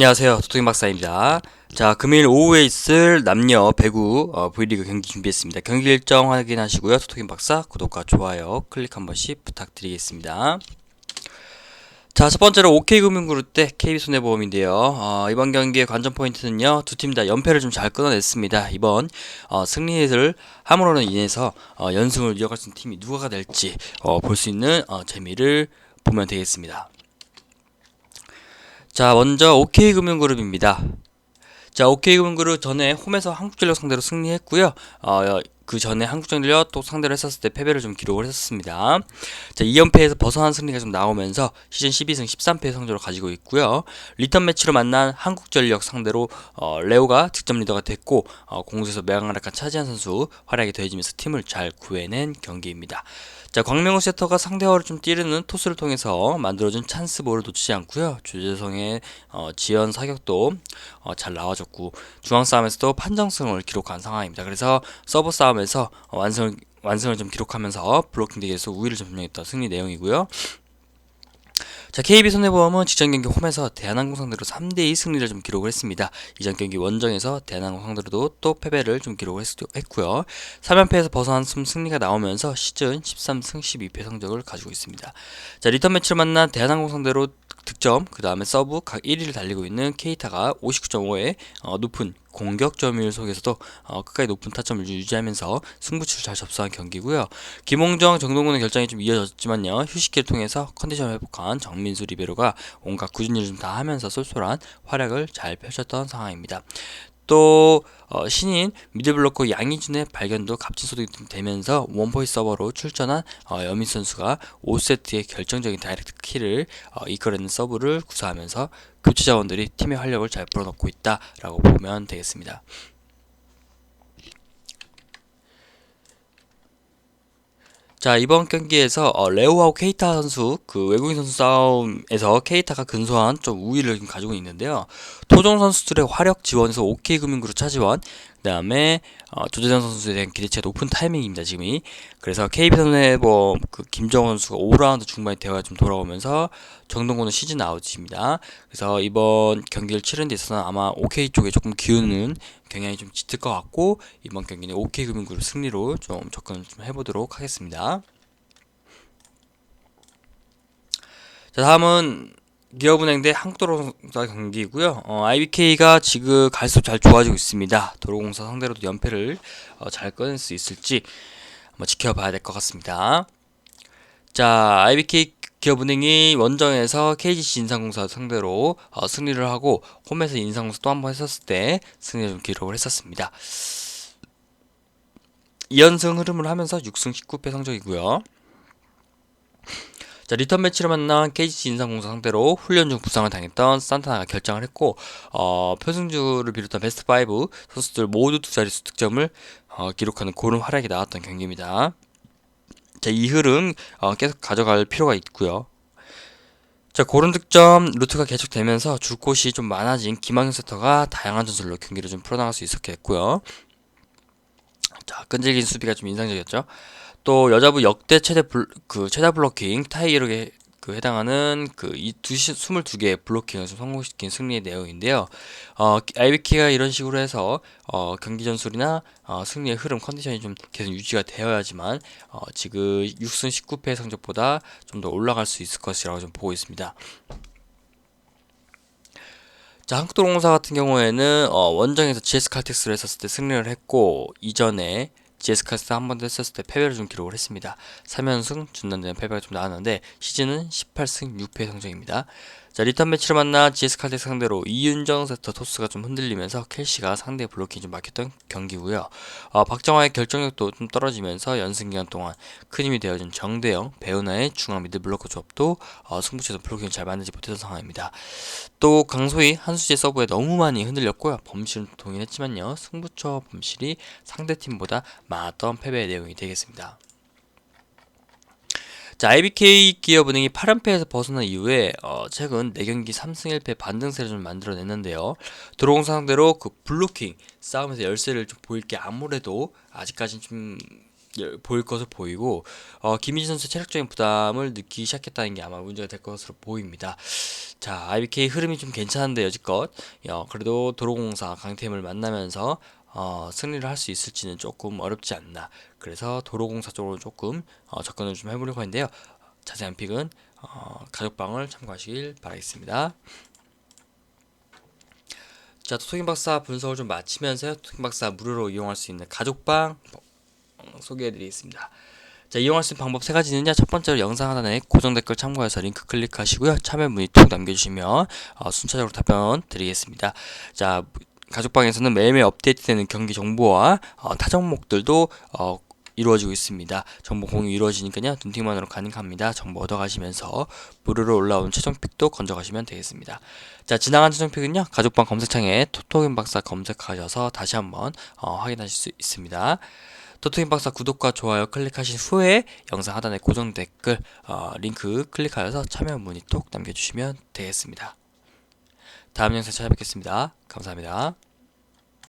안녕하세요. 도토리 박사입니다. 자, 금일 오후에 있을 남녀 배구 어, V리그 경기 준비했습니다. 경기 일정 확인하시고요. 도토리 박사 구독과 좋아요 클릭 한 번씩 부탁드리겠습니다. 자, 첫 번째로 OK금융그룹 대 KB손해보험인데요. 어, 이번 경기의 관전 포인트는요. 두 팀 다 연패를 좀 잘 끊어냈습니다. 이번 어, 승리를 함으로는 인해서 어, 연승을 이어갈 수 있는 팀이 누가 될지 어, 볼 수 있는 어, 재미를 보면 되겠습니다. 자, 먼저 OK금융그룹입니다. 자, OK금융그룹 전에 홈에서 한국전력 상대로 승리했고요. 어, 그 전에 한국전력 또 상대로 했었을 때 패배를 좀 기록을 했었습니다. 자, 2연패에서 벗어난 승리가 좀 나오면서 시즌 12승 13패 성적을 가지고 있고요. 리턴 매치로 만난 한국전력 상대로 어, 레오가 득점 리더가 됐고 어, 공수에서 매강락한 차지한 선수 활약이 더해지면서 팀을 잘 구해낸 경기입니다. 자, 광명우 세터가 상대와를 좀 찌르는 토스를 통해서 만들어준 찬스볼을 놓치지 않고요. 주재성의 어, 지연 사격도 어, 잘 나와줬고 중앙 싸움에서도 판정승을 기록한 상황입니다. 그래서 서브 싸움 에서 어, 완승을 완승을 좀 기록하면서 블로킹 대결에서 우위를 좀 점령했던 승리 내용이고요. 자, KB 손해보험은 직전 경기 홈에서 대한항공 상대로 3대2 승리를 좀 기록을 했습니다. 이전 경기 원정에서 대한항공 상대로도 또 패배를 좀 기록을 했, 고요 3연패에서 벗어난 승리가 나오면서 시즌 13승 12패 성적을 가지고 있습니다. 자, 리턴 매치를 만난 대한항공 상대로 득점, 그 다음에 서브 각 1위를 달리고 있는 케이타가 59.5의 어, 높은 공격 점유율 속에서도 어, 끝까지 높은 타점을 유지하면서 승부치를 잘 접수한 경기고요. 김홍정, 정동근의 결정이 좀 이어졌지만요. 휴식기를 통해서 컨디션 회복한 정민수 리베로가 온갖 굳은 일을 좀다 하면서 쏠쏠한 활약을 잘 펼쳤던 상황입니다. 또 어, 신인 미드블로커 양희준의 발견도 값진 소득이 되면서 원포이 서버로 출전한 어, 여민 선수가 5세트의 결정적인 다이렉트 키를 어, 이끌어내는 서브를 구사하면서 교체 자원들이 팀의 활력을 잘 불어넣고 있다라고 보면 되겠습니다. 자 이번 경기에서 어, 레오하고 케이타 선수 그 외국인 선수 싸움에서 케이타가 근소한 좀 우위를 가지고 있는데요. 토종 선수들의 화력 지원에서 OK금융그룹 차지원 그 다음에 어, 조재정 선수에 대한 기대치가 높은 타이밍입니다 지금이. 그래서 KB선의 뭐그 김정원 선수가 5라운드 중반에 대화가 좀 돌아오면서 정동구는 시즌 아웃입니다. 그래서 이번 경기를 치른 데 있어서는 아마 OK 쪽에 조금 기우는 경향이 좀 짙을 것 같고 이번 경기는 OK금융그룹 승리로 좀 접근을 좀 해보도록 하겠습니다. 자 다음은 기업은행 대 한국도로공사 경기고요. 어, IBK가 지금 갈수록 잘 좋아지고 있습니다. 도로공사 상대로도 연패를 어, 잘 끊을 수 있을지 한번 지켜봐야 될 것 같습니다. 자, IBK 기업은행이 원정에서 KGC 인상공사 상대로 어, 승리를 하고 홈에서 인상공사 또 한 번 했었을 때 승리를 좀 기록을 했었습니다. 2연승 흐름을 하면서 6승 19패 성적이고요. 자, 리턴 매치를 만난 KGC 인상공사 상대로 훈련 중 부상을 당했던 산타나가 결정을 했고 어, 표승주를 비롯한 베스트 5 선수들 모두 두 자릿수 득점을 어, 기록하는 고른 활약이 나왔던 경기입니다. 자, 이 흐름 어, 계속 가져갈 필요가 있고요. 자, 고른 득점 루트가 계속되면서 줄 곳이 좀 많아진 김학현 세터가 다양한 전술로 경기를 좀 풀어나갈 수 있었게 됐고요. 자, 끈질긴 수비가 좀 인상적이었죠. 또 여자부 역대 최대 블, 그 최다 블로킹 타이기록에 그 해당하는 그이 두시 스물두 개의 블로킹을 좀 성공시킨 승리의 내용인데요. 어, IBK가 이런 식으로 해서 어, 경기 전술이나 어, 승리의 흐름 컨디션이 좀 계속 유지가 되어야지만 어, 지금 6승 19패 성적보다 좀 더 올라갈 수 있을 것이라고 좀 보고 있습니다. 자, 한국도로공사 같은 경우에는 어, 원정에서 GS 칼텍스를 했었을 때 승리를 했고 이전에 GS카스 한 번 더 했었을 때 패배를 좀 기록을 했습니다. 3연승 준단되는 패배가 좀 나왔는데 시즌은 18승 6패 성적입니다. 자 리턴 매치를 만나 GS 칼텍 상대로 이윤정 세터 토스가 좀 흔들리면서 켈시가 상대 블로킹이 좀 막혔던 경기고요. 어, 박정화의 결정력도 좀 떨어지면서 연승 기간 동안 큰 힘이 되어준 정대영, 배우나의 중앙 미드 블로커 조합도 어, 승부처에서 블로킹을 잘 만들지 못했던 상황입니다. 또 강소희, 한수재 서브에 너무 많이 흔들렸고요. 범실은 동일했지만요. 승부처 범실이 상대팀보다 많았던 패배의 내용이 되겠습니다. 자, IBK 기업은행이 8연패에서 벗어난 이후에 어, 최근 4경기 3승 1패 반등세를 좀 만들어냈는데요. 드로공 상대로 그 블로킹 싸움에서 열세를 좀 보일 게 아무래도 아직까지는 좀 보일 것으로 보이고 어, 김희진 선수 체력적인 부담을 느끼기 시작했다는 게 아마 문제가 될 것으로 보입니다. 자, IBK 흐름이 좀 괜찮은데 여지껏 어, 그래도 도로공사 강팀을 만나면서 어, 승리를 할 수 있을지는 조금 어렵지 않나. 그래서 도로공사 쪽으로 조금 어, 접근을 좀 해보려고 했는데요. 자세한 픽은 어, 가족방을 참고하시길 바라겠습니다. 자, 토킹 박사 분석을 좀 마치면서 토킹 박사 무료로 이용할 수 있는 가족방 어, 소개해드리겠습니다. 자, 이용할 수 있는 방법 세 가지는요. 첫 번째로 영상 하단에 고정 댓글 참고해서 링크 클릭하시고요. 참여 문의 톡 남겨주시면 어, 순차적으로 답변 드리겠습니다. 자, 가족방에서는 매일매일 업데이트되는 경기 정보와 어, 타 종목들도 어, 이루어지고 있습니다. 정보 공유 이루어지니까요. 눈팅만으로 가능합니다. 정보 얻어가시면서 무료로 올라온 최종픽도 건져가시면 되겠습니다. 자, 지나간 최종픽은요. 가족방 검색창에 토토긴 박사 검색하셔서 다시 한번 어, 확인하실 수 있습니다. 토토긴 박사 구독과 좋아요 클릭하신 후에 영상 하단에 고정 댓글 어, 링크 클릭하여서 참여 문의 톡 남겨주시면 되겠습니다. 다음 영상 찾아뵙겠습니다. 감사합니다.